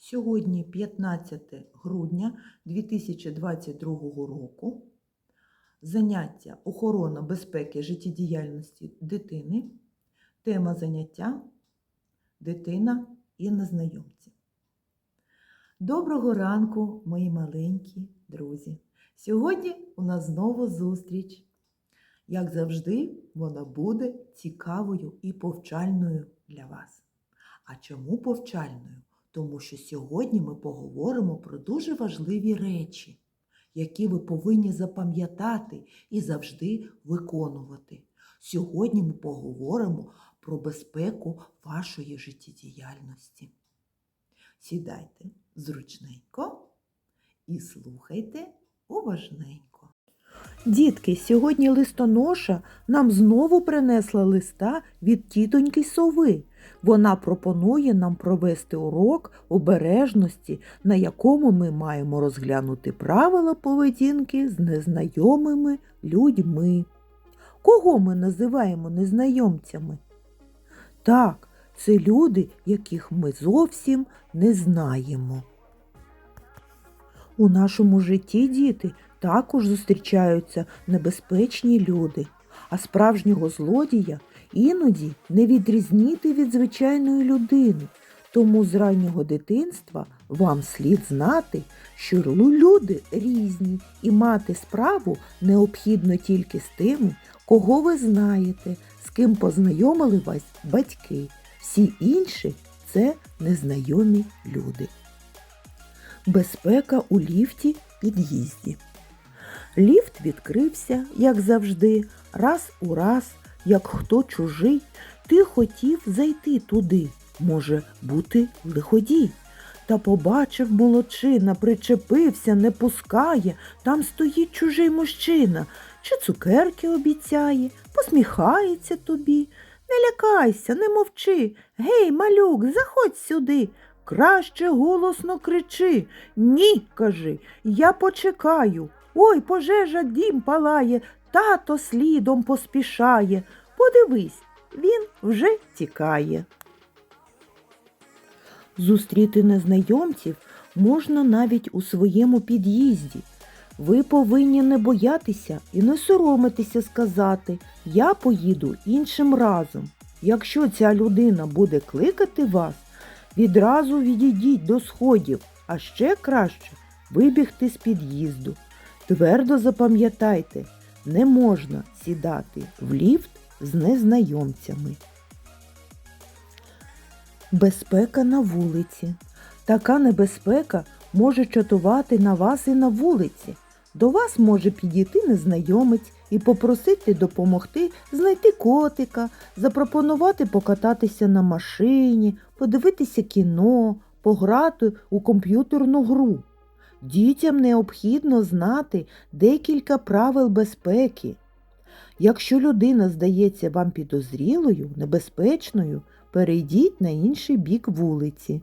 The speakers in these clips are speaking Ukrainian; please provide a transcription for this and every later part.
Сьогодні 15 грудня 2022 року. Заняття охорона безпеки життєдіяльності дитини. Тема заняття дитина і незнайомці. Доброго ранку, мої маленькі друзі! Сьогодні у нас знову зустріч. Як завжди, вона буде цікавою і повчальною для вас. А чому повчальною? Тому що сьогодні ми поговоримо про дуже важливі речі, які ви повинні запам'ятати і завжди виконувати. Сьогодні ми поговоримо про безпеку вашої життєдіяльності. Сідайте зручненько і слухайте уважненько. Дітки, сьогодні листоноша нам знову принесла листа від тітоньки сови. Вона пропонує нам провести урок обережності, на якому ми маємо розглянути правила поведінки з незнайомими людьми. Кого ми називаємо незнайомцями? Так, це люди, яких ми зовсім не знаємо. У нашому житті діти також зустрічаються небезпечні люди, а справжнього злодія іноді не відрізнити від звичайної людини. Тому з раннього дитинства вам слід знати, що люди різні і мати справу необхідно тільки з тими, кого ви знаєте, з ким познайомили вас батьки. Всі інші це незнайомі люди. Безпека у ліфті під'їзді. Ліфт відкрився, як завжди, раз у раз, як хто чужий, ти хотів зайти туди, може бути лиходій. Та побачив молодчина, причепився, не пускає, там стоїть чужий мужчина, чи цукерки обіцяє, посміхається тобі. Не лякайся, не мовчи. Гей, малюк, заходь сюди. Краще голосно кричи. Ні, кажи, я почекаю. Ой, пожежа дім палає, тато слідом поспішає. Подивись, він вже тікає. Зустріти незнайомців можна навіть у своєму під'їзді. Ви повинні не боятися і не соромитися сказати Я поїду іншим разом. Якщо ця людина буде кликати вас, відразу відійдіть до сходів, а ще краще вибігти з під'їзду. Твердо запам'ятайте, не можна сідати в ліфт з незнайомцями. Безпека на вулиці. Така небезпека може чатувати на вас і на вулиці. До вас може підійти незнайомець і попросити допомогти знайти котика, запропонувати покататися на машині, подивитися кіно, пограти у комп'ютерну гру. Дітям необхідно знати декілька правил безпеки. Якщо людина здається вам підозрілою, небезпечною, перейдіть на інший бік вулиці.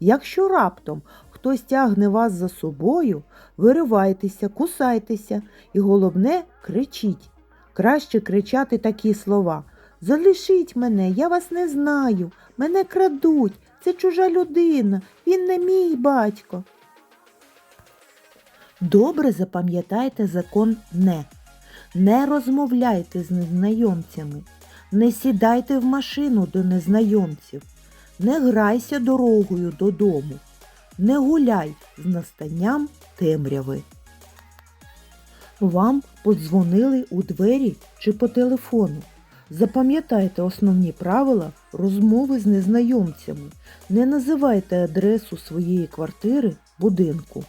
Якщо раптом хтось тягне вас за собою, виривайтеся, кусайтеся і головне кричіть. Краще кричати такі слова. Залишіть мене, я вас не знаю, мене крадуть, це чужа людина, він не мій батько. Добре запам'ятайте закон не. Не розмовляйте з незнайомцями, не сідайте в машину до незнайомців, не грайся дорогою додому, не гуляй з настанням темряви. Вам подзвонили у двері чи по телефону. Запам'ятайте основні правила розмови з незнайомцями. Не називайте адресу своєї квартири, будинку.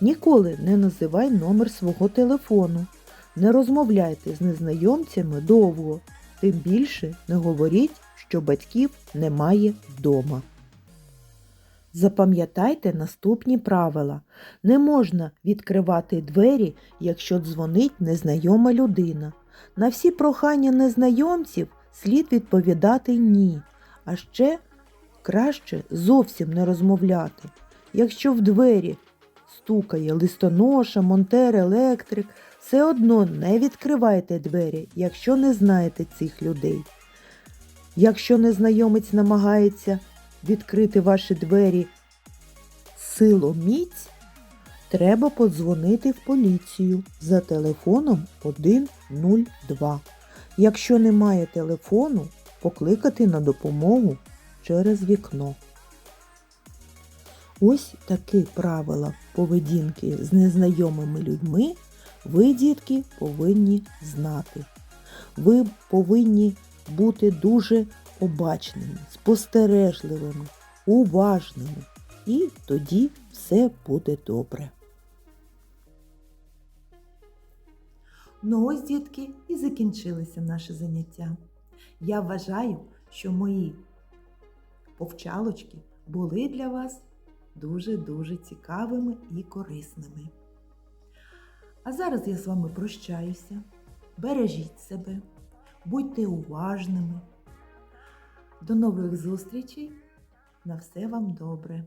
Ніколи не називай номер свого телефону. Не розмовляйте з незнайомцями довго, тим більше не говоріть, що батьків немає вдома. Запам'ятайте наступні правила. Не можна відкривати двері, якщо дзвонить незнайома людина. На всі прохання незнайомців слід відповідати ні, а ще краще зовсім не розмовляти. Якщо в двері стукає листоноша, монтер, електрик, все одно не відкривайте двері, якщо не знаєте цих людей. Якщо незнайомець намагається відкрити ваші двері силоміць, треба подзвонити в поліцію за телефоном 102. Якщо немає телефону, покликати на допомогу через вікно. Ось такі правила поведінки з незнайомими людьми ви, дітки, повинні знати. Ви повинні бути дуже обачними, спостережливими, уважними. І тоді все буде добре. Ну ось, дітки, і закінчилися наші заняття. Я вважаю, що мої повчалочки були для вас дуже-дуже цікавими і корисними. А зараз я з вами прощаюся. Бережіть себе, будьте уважними. До нових зустрічей. На все вам добре.